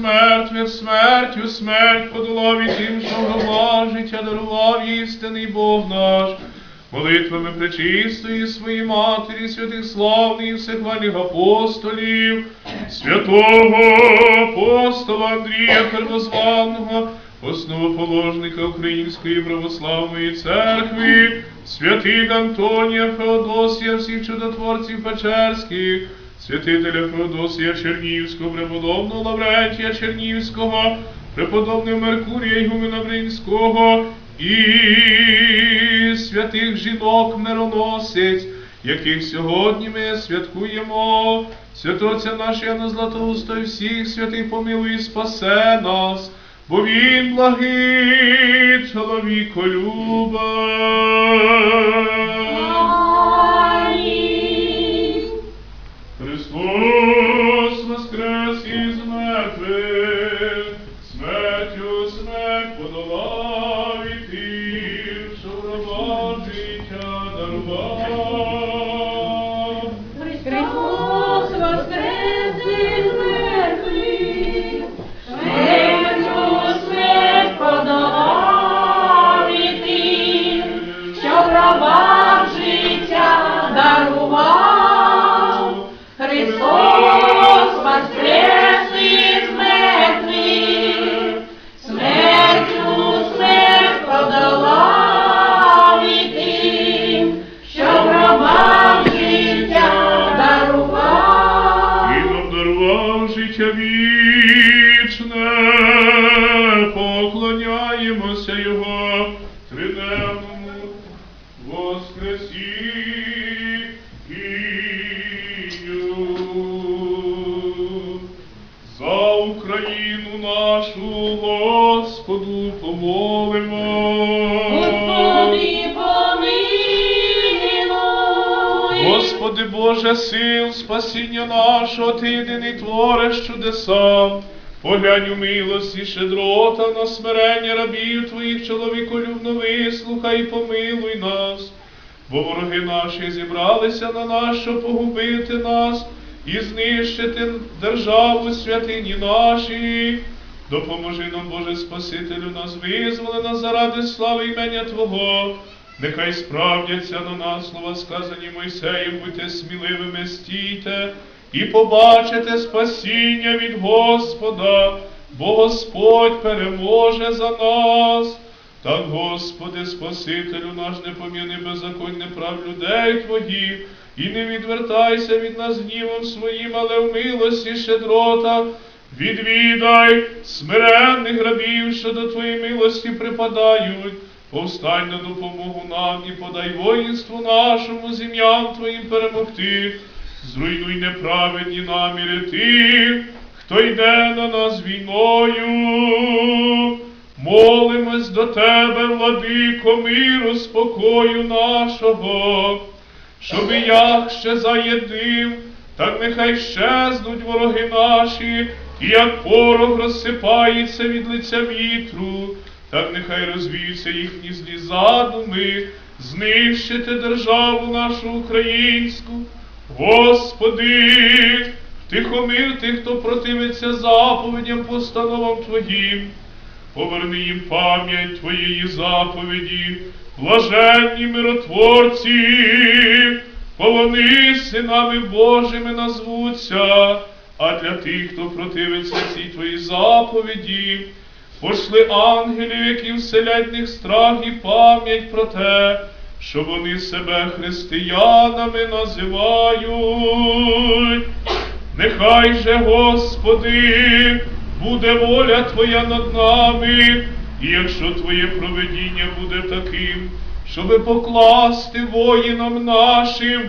мертвих смертю, смерть подолав і тим, що гроба життя дарував істинний Бог наш. Молитвами пречистої своїй матері, святих славних і всехвальних апостолів, святого апостола Андрія Первозваного, основоположника Української православної церкви, святих Антонія Феодосія, всіх чудотворців Печерських, святителя Феодосія Чернігівського, преподобного Лаврентія Чернігівського, преподобного Меркурія Ігумена Бринського і святих жінок мироносець, яких сьогодні ми святкуємо. Святоця наш Яна Златоуста і всіх святих помилуй і спасе нас, бо він благий чоловіколюба. Спасіння нашого, Ти єдиний твориш чудеса. Поглянь у милості щедрота на смирення рабів Твоїх чоловіколюбно вислухай і помилуй нас. Бо вороги наші зібралися на нас, щоб погубити нас і знищити державу святині наші. Допоможи нам, Боже Спасителю, нас визволи нас заради слави імення Твого. Нехай справдяться на нас слова сказані Мойсеєм, будьте сміливими, стійте і побачите спасіння від Господа, бо Господь переможе за нас. Так, Господи, Спасителю наш, не поміни беззаконне прав людей Твоїх, і не відвертайся від нас гнівом своїм, але в милості щедрота. Відвідай смиренних рабів, що до Твоєї милості припадають. Повстань на допомогу нам і подай воїнству нашому з ім'ям Твоїм перемогти. Зруйнуй неправедні наміри тих, хто йде на нас війною. Молимось до Тебе, владико, миру, спокою нашого, щоби як ще заєдив, так нехай щезнуть вороги наші, і як порох розсипається від лиця вітру, так нехай розвіються їхні злі задуми, знищити державу нашу українську. Господи, втихомир тих, хто противиться заповідям, постановам Твоїм. Поверни їм пам'ять Твоєї заповіді, блаженні миротворці, бо вони синами Божими назвуться, а для тих, хто противиться цій Твоїй заповіді, пошли ангелів, які вселять них страх і пам'ять про те, що вони себе християнами називають. Нехай же, Господи, буде воля Твоя над нами, і якщо Твоє проведіння буде таким, щоби покласти воїнам нашим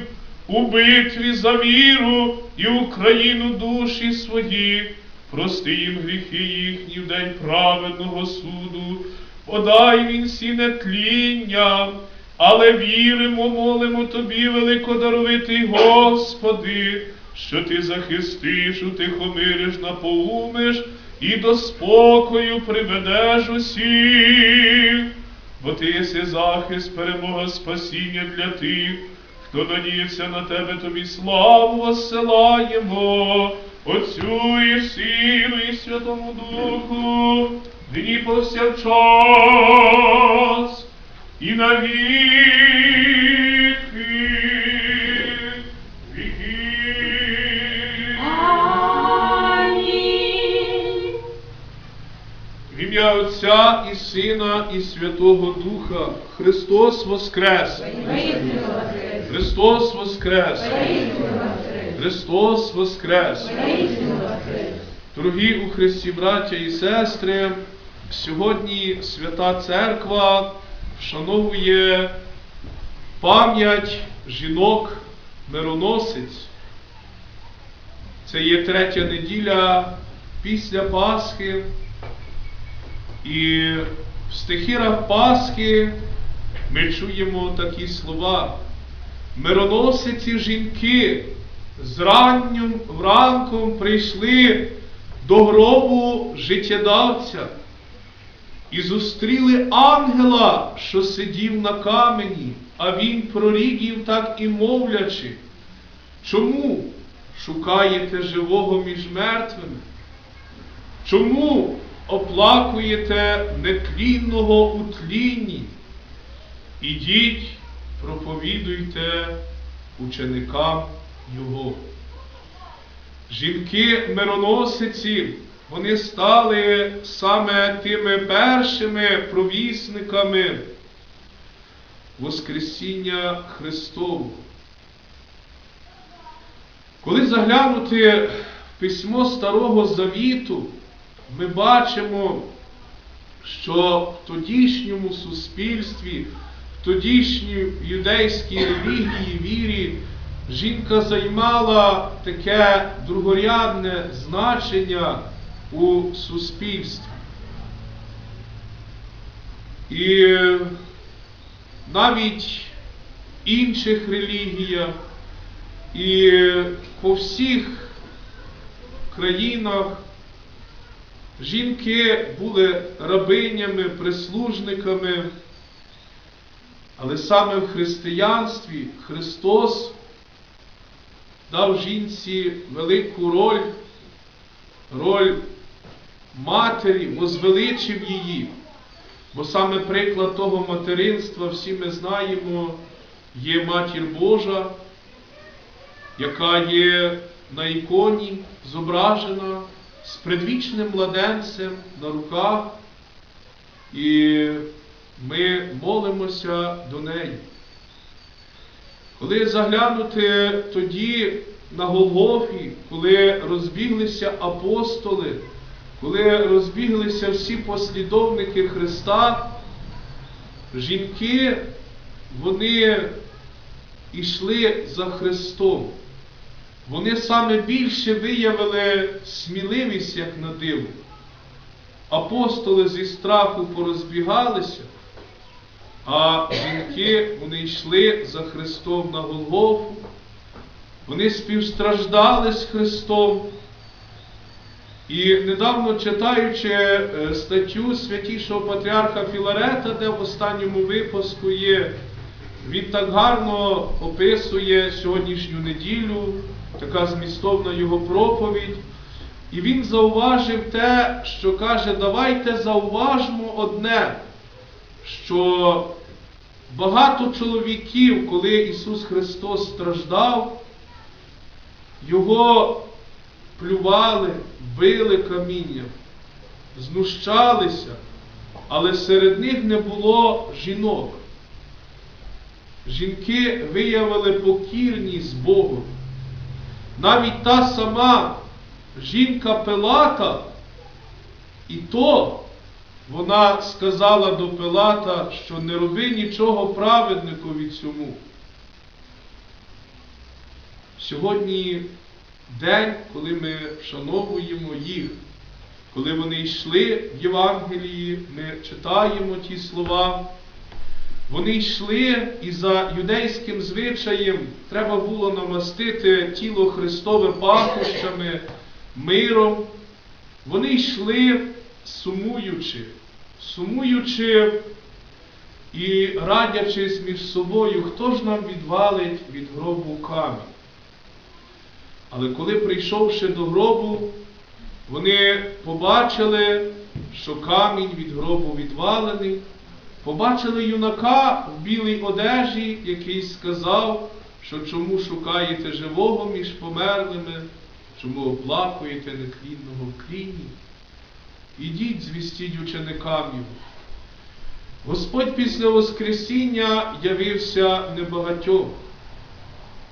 у битві за віру і Україну душі свої, прости їм гріхи їхні в день праведного суду, подай він сіне тління, але віримо, молимо Тобі, великодаровитий Господи, що Ти захистиш, утихомириш, напоумиш і до спокою приведеш усіх, бо Ти єси захист, перемога, спасіння для тих, хто надіється на Тебе, Тобі славу воссилаємо, Отцю і Сину, і Святому Духу, нині повсякчас, і на віки віків. Амінь. В ім'я Отця і Сина, і Святого Духа Христос Воскрес! Воістину воскрес. Христос Воскрес! Христос! Воскрес. Дорогі у Христі, браття і сестри, сьогодні Свята Церква вшановує пам'ять жінок мироносиць. Це є третя неділя після Пасхи. І в стихірах Пасхи ми чуємо такі слова. Мироносиці жінки з раннім вранком прийшли до гробу життєдавця і зустріли ангела, що сидів на камені, а він прорік їм так і мовлячи. Чому шукаєте живого між мертвими? Чому оплакуєте нетлінного у тлінні? Ідіть, проповідуйте ученикам Його. Жінки-мироносиці, вони стали саме тими першими провісниками Воскресіння Христового. Коли заглянути в письмо Старого Завіту, ми бачимо, що в тодішньому суспільстві, в тодішній юдейській релігії, вірі, жінка займала таке другорядне значення у суспільстві. І навіть інших релігіях і по всіх країнах жінки були рабинями, прислужниками, але саме в християнстві Христос дав жінці велику роль, роль матері, возвеличив її. Бо саме приклад того материнства, всі ми знаємо, є матір Божа, яка є на іконі зображена з предвічним младенцем на руках, і ми молимося до неї. Коли заглянути тоді на Голгофі, коли розбіглися апостоли, коли розбіглися всі послідовники Христа, жінки, вони йшли за Христом. Вони саме більше виявили сміливість, як на диво. Апостоли зі страху порозбігалися, а жінки вони йшли за Христом на Голгофу. Вони співстраждали з Христом. І недавно читаючи е, статтю святішого патріарха Філарета, де в останньому випуску є, він так гарно описує сьогоднішню неділю, така змістовна його проповідь. І він зауважив те, що каже, давайте зауважмо одне, що багато чоловіків, коли Ісус Христос страждав, Його плювали, били камінням, знущалися, але серед них не було жінок. Жінки виявили покірність Богу. Навіть та сама жінка Пилата, і то вона сказала до Пилата, що не роби нічого праведникові цьому. Сьогодні день, коли ми вшановуємо їх, коли вони йшли в Євангелії, ми читаємо ті слова. Вони йшли і за юдейським звичаєм треба було намастити тіло Христове пахощами, миром. Вони йшли сумуючи, сумуючи і радячись між собою, хто ж нам відвалить від гробу камінь. Але коли прийшовши до гробу, вони побачили, що камінь від гробу відвалений, побачили юнака в білій одежі, який сказав, що чому шукаєте живого між померлими, чому оплакуєте нетлінного в кліні. Ідіть, звістіть ученикам його. Господь після Воскресіння явився небагатьом.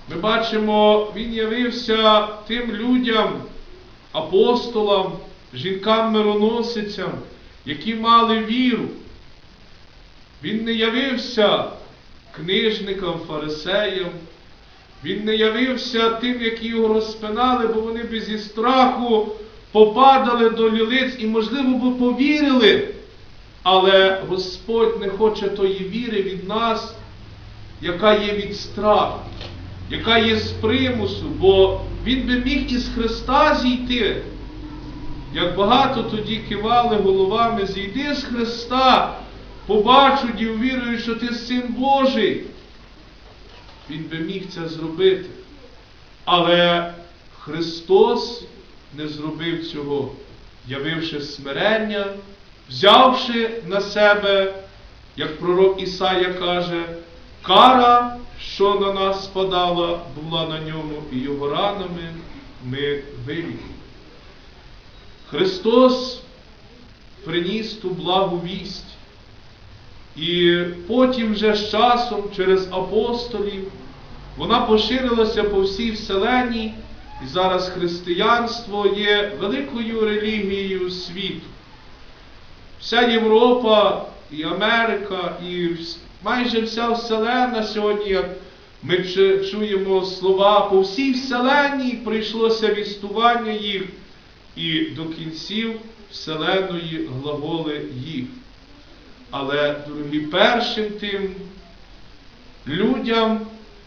Ми бачимо, Він явився тим людям, апостолам, жінкам-мироносицям, які мали віру. Він не явився книжникам, фарисеям, він не явився тим, які його розпинали, бо вони би зі страху попадали до лілиць і, можливо, би повірили. Але Господь не хоче тої віри від нас, яка є від страху, яка є з примусу, бо Він би міг із Христа зійти. Як багато тоді кивали головами, зійди з Христа, побачу і увірую, що ти син Божий. Він би міг це зробити. Але Христос не зробив цього, явивши смирення, взявши на себе, як пророк Ісая каже, кара, що на нас спадала, була на ньому, і його ранами ми вилікували. Христос приніс ту благу вість. І потім вже з часом через апостолів вона поширилася по всій вселенні, і зараз християнство є великою релігією світу. Вся Європа і Америка, і майже вся вселена сьогодні, як ми чуємо слова, по всій вселенні прийшлося вістування їх, і до кінців вселеної глаголи їх. Але, дорогі, першим тим людям,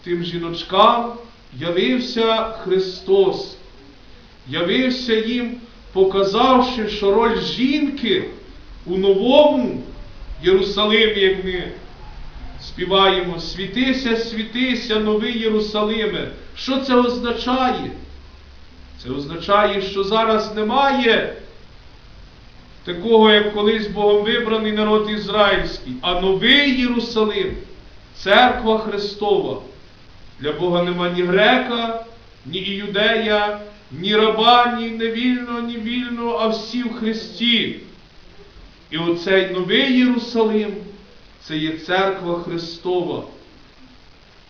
тим жіночкам явився Христос. Явився їм, показавши, що роль жінки у новому Єрусалимі, як ми співаємо, світися, світися, новий Єрусалиме. Що це означає? Це означає, що зараз немає такого, як колись Богом вибраний народ ізраїльський, а новий Єрусалим, церква Христова. Для Бога нема ні грека, ні іудея, ні раба, ні невільного, ні вільного, а всі в Христі. І оцей новий Єрусалим це є церква Христова.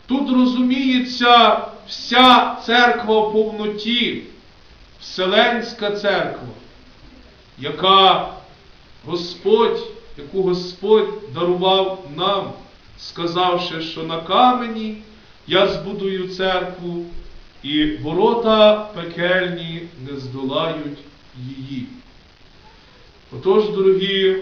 Тут розуміється вся церква в повноті, Вселенська церква яка Господь, яку Господь дарував нам, сказавши, що на камені я збудую церкву, і ворота пекельні не здолають її. Отож, дорогі,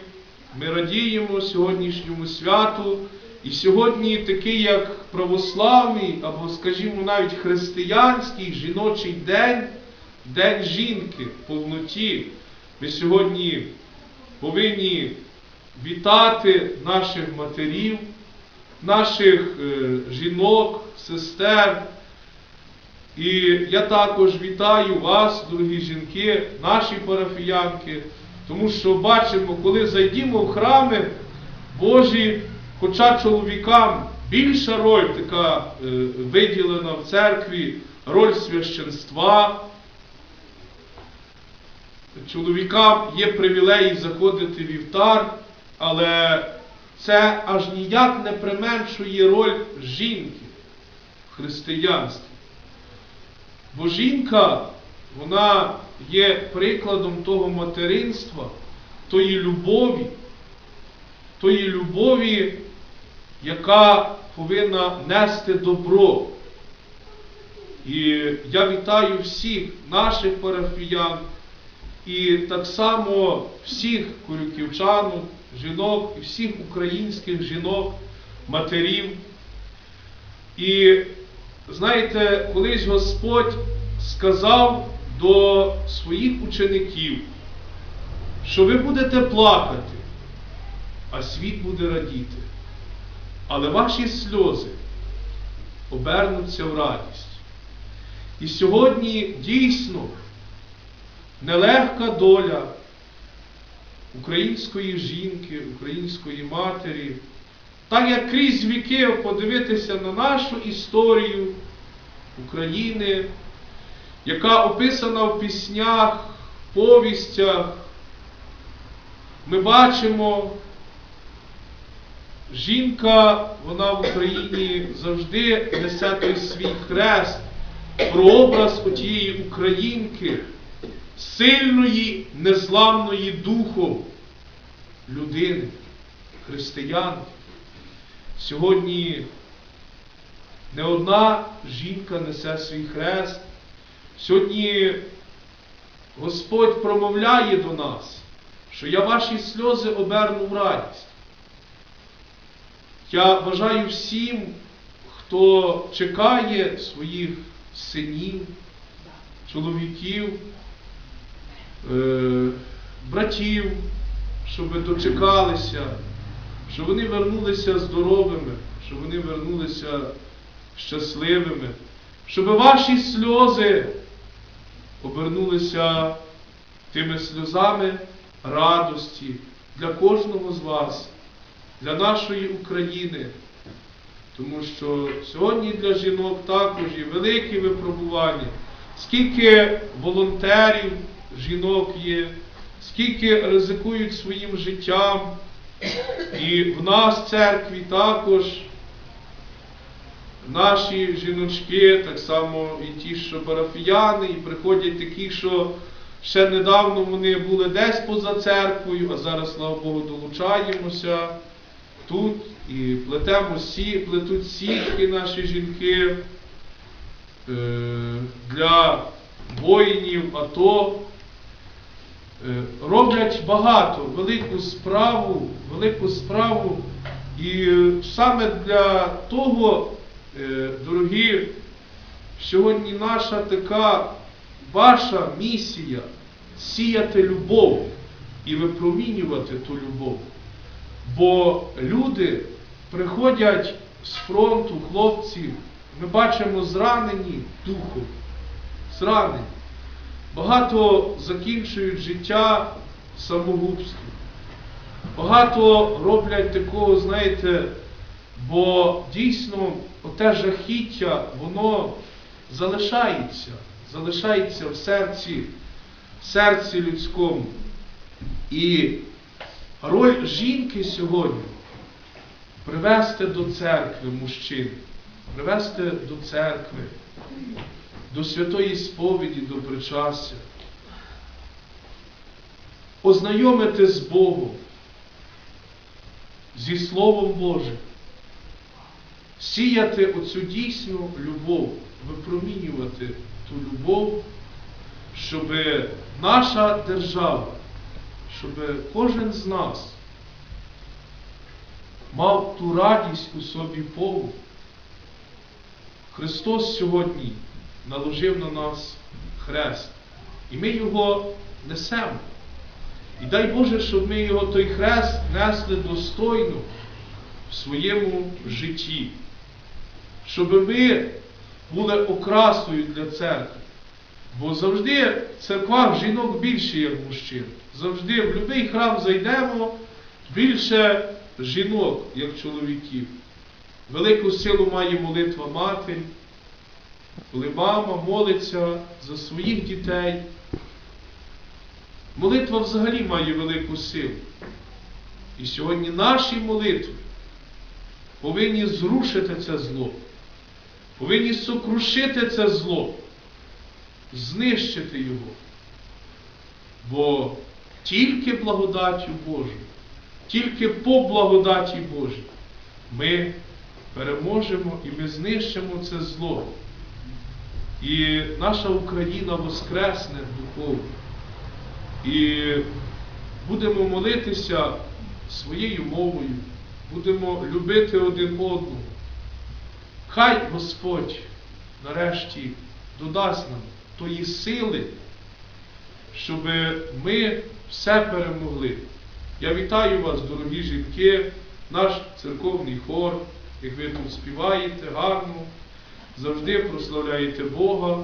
ми радіємо сьогоднішньому святу, і сьогодні такий, як православний, або, скажімо, навіть християнський жіночий день, День жінки в повноті. Ми сьогодні повинні вітати наших матерів, наших е, жінок, сестер. І я також вітаю вас, дорогі жінки, наші парафіянки, тому що бачимо, коли зайдімо в храми Божі, хоча чоловікам більша роль така е, виділена в церкві, роль священства. Чоловікам є привілеї заходити в вівтар, але це аж ніяк не применшує роль жінки в християнстві. Бо жінка, вона є прикладом того материнства, тої любові, тої любові, яка повинна нести добро. І я вітаю всіх наших парафіян. І так само всіх курюківчан, жінок, і всіх українських жінок, матерів. І знаєте, колись Господь сказав до своїх учеників, що ви будете плакати, а світ буде радіти. Але ваші сльози обернуться в радість. І сьогодні дійсно нелегка доля української жінки, української матері, так як крізь віки подивитися на нашу історію України, яка описана в піснях, повістях, ми бачимо, жінка, вона в Україні завжди несе той свій хрест, прообраз отієї українки, сильної, незламної духом людини, християнки. Сьогодні не одна жінка несе свій хрест. Сьогодні Господь промовляє до нас, що я ваші сльози оберну в радість. Я бажаю всім, хто чекає своїх синів, чоловіків, братів, щоб дочекалися, щоб вони вернулися здоровими, щоб вони вернулися щасливими, щоб ваші сльози обернулися тими сльозами радості для кожного з вас, для нашої України. Тому що сьогодні для жінок також є великі випробування. Скільки волонтерів жінок є, скільки ризикують своїм життям. І в нас в церкві також наші жіночки, так само і ті, що парафіяни, і приходять такі, що ще недавно вони були десь поза церквою, а зараз, слава Богу, долучаємося тут і плетемо сі, плетуть сітки наші жінки е, для воїнів АТО. Е, роблять багато, велику справу, велику справу. І саме для того, е, дорогі, сьогодні наша така ваша місія сіяти любов і випромінювати ту любов. Бо люди приходять з фронту, хлопці, ми бачимо зранені духом, зранені. Багато закінчують життя самогубством. Багато роблять такого, знаєте, бо дійсно оте жахіття, воно залишається, залишається в серці, в серці людському. І роль жінки сьогодні привести до церкви мужчин, привести до церкви, до святої сповіді, до причастя, ознайомити з Богом, зі Словом Божим, сіяти оцю дійсну любов, випромінювати ту любов, щоб наша держава, щоб кожен з нас мав ту радість у собі повну. Христос сьогодні наложив на нас хрест, і ми його несемо. І дай Боже, щоб ми його той хрест несли достойно в своєму житті, щоб ми були окрасою для церкви. Бо завжди в церквах жінок більше, як мужчин. Завжди в будь-який храм зайдемо, більше жінок, як чоловіків. Велику силу має молитва матері, коли мама молиться за своїх дітей. Молитва взагалі має велику силу. І сьогодні наші молитви повинні зрушити це зло, повинні сокрушити це зло, знищити його. Бо тільки благодаттю Божою, тільки по благодаті Божій ми переможемо і ми знищимо це зло. І наша Україна воскресне духовно. І будемо молитися своєю мовою, будемо любити один одного. Хай Господь нарешті додасть нам тої сили, щоб ми все перемогли. Я вітаю вас, дорогі жінки, наш церковний хор, як ви тут співаєте гарно, завжди прославляєте Бога.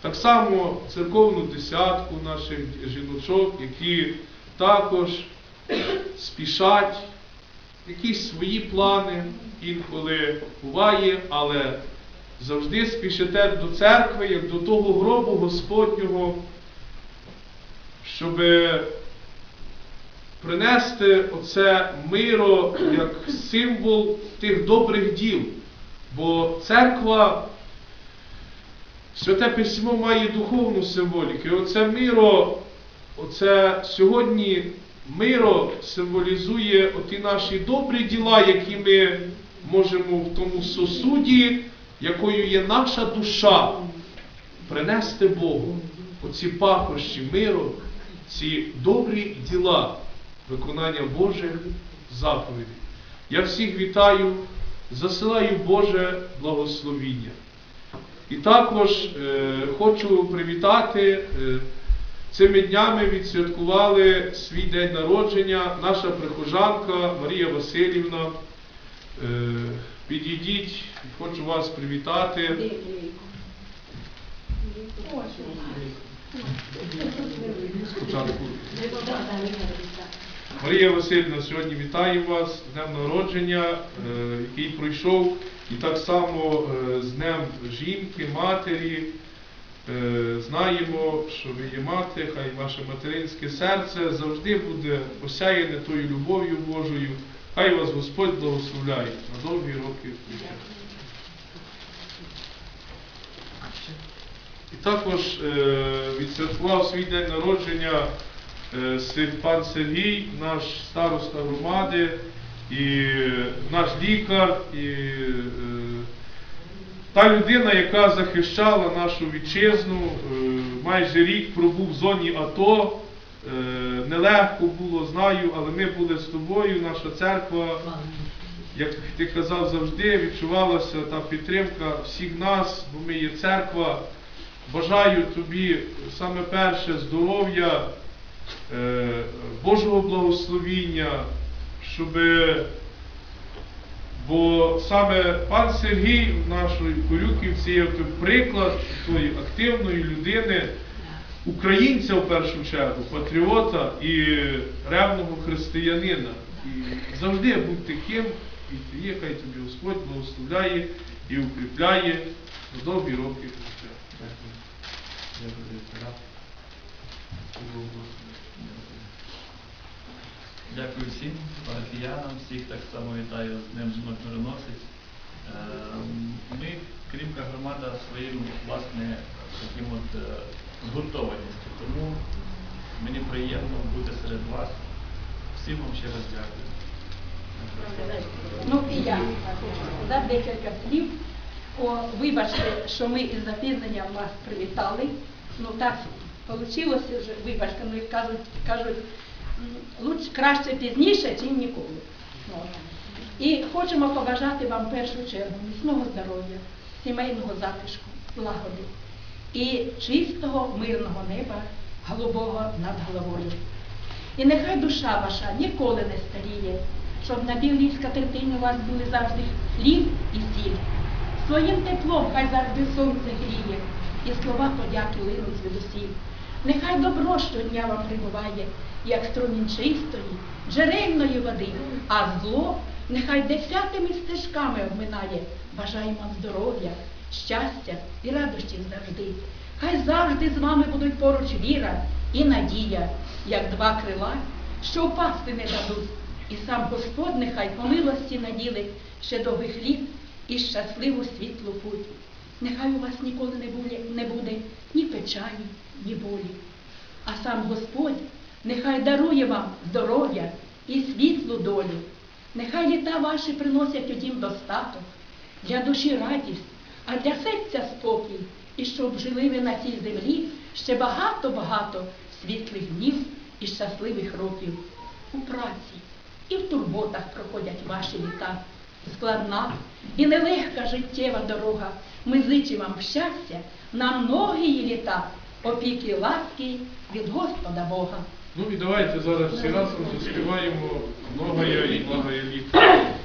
Так само церковну десятку наших жіночок, які також спішать, якісь свої плани інколи буває, але завжди спішите до церкви, як до того гробу Господнього, щоб принести оце миро як символ тих добрих діл. Бо церква, святе письмо має духовну символіку. І оце миро, оце сьогодні миро символізує оті наші добрі діла, які ми можемо в тому сосуді, якою є наша душа, принести Богу. Оці пахощі миру, ці добрі діла, виконання Божих заповідей. Я всіх вітаю, засилаю Боже благословіння. І також е, хочу привітати, е, цими днями відсвяткували свій день народження наша прихожанка Марія Васильівна. Е, підійдіть, хочу вас привітати. Спочатку. Марія Васильівна, сьогодні вітаю вас з Днем народження, е, який пройшов, і так само е, з Днем жінки, матері. Е, Знаємо, що ви є мати, хай ваше материнське серце завжди буде осяяне тою любов'ю Божою. Хай вас Господь благословляє на довгі роки. І також відсвяткував свій день народження пан Сергій, наш староста громади, і е, наш лікар, і е, та людина, яка захищала нашу вітчизну, е, майже рік пробув в зоні АТО. Е, Нелегко було, знаю, але ми були з тобою, наша церква як ти казав завжди, відчувалася та підтримка всіх нас, бо ми є церква. Бажаю тобі саме перше здоров'я, е, Божого благословіння, щоб бо саме пан Сергій в нашої Корюківці є приклад тої активної людини, українця в першу чергу, патріота і ревного християнина. І завжди будь таким, і ти є, хай тобі Господь благословляє і укріпляє на довгі роки життя. Дякую всім парафіянам, всіх так само вітаю з Днем жінок мироносець. Е, Ми, Крімка громада, своїм власне таким от е, згуртованістю. Тому мені приємно бути серед вас. Всім вам ще раз дякую. Ну і я за декілька слів. О, вибачте, що ми із запізненням вас привітали. Ну так вийшло вже, вибачте, ну кажуть, кажуть, м, луч краще пізніше, чим ніколи. І хочемо побажати вам в першу чергу міцного здоров'я, сімейного затишку, лагоди і чистого мирного неба, голубого над головою. І нехай душа ваша ніколи не старіє, щоб на білій скатертині у вас були завжди хліб і сіль. Своїм теплом хай завжди сонце гріє, і слова подяки линуть звідусіль. Нехай добро щодня вам прибуває, як струмінь чистої, джерельної води, а зло нехай десятими стежками обминає. Бажаємо вам здоров'я, щастя і радості завжди. Хай завжди з вами будуть поруч віра і надія, як два крила, що впасти не дадуть. І сам Господь нехай по милості наділить ще довгих літ і щасливу світлу путь. Нехай у вас ніколи не буде, не буде ні печалі, ні болі. А сам Господь нехай дарує вам здоров'я і світлу долю. Нехай літа ваші приносять у дім достаток, для душі радість, а для серця спокій, і щоб жили ви на цій землі ще багато-багато світлих днів і щасливих років. У праці і в турботах проходять ваші літа. Складна і нелегка життєва дорога. Ми зичимо вам щастя на многії літа, опіки ласки від Господа Бога. Ну і давайте зараз всі разом заспіваємо многое і благое літо.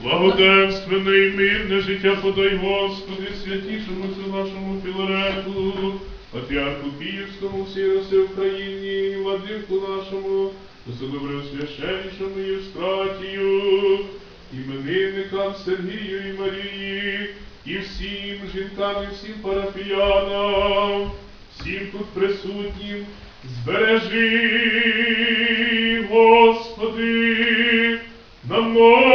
Благоденственне і мирне життя подай, Господи, святішому цю нашому Філарету, Патріарху Київському, всій Руси Україні, владику нашому, за Священнішому Євстратію, іменинникам Сергію і Марії, і всім жінкам, і всім парафіянам, всім тут присутнім збережи, Господи, на морі.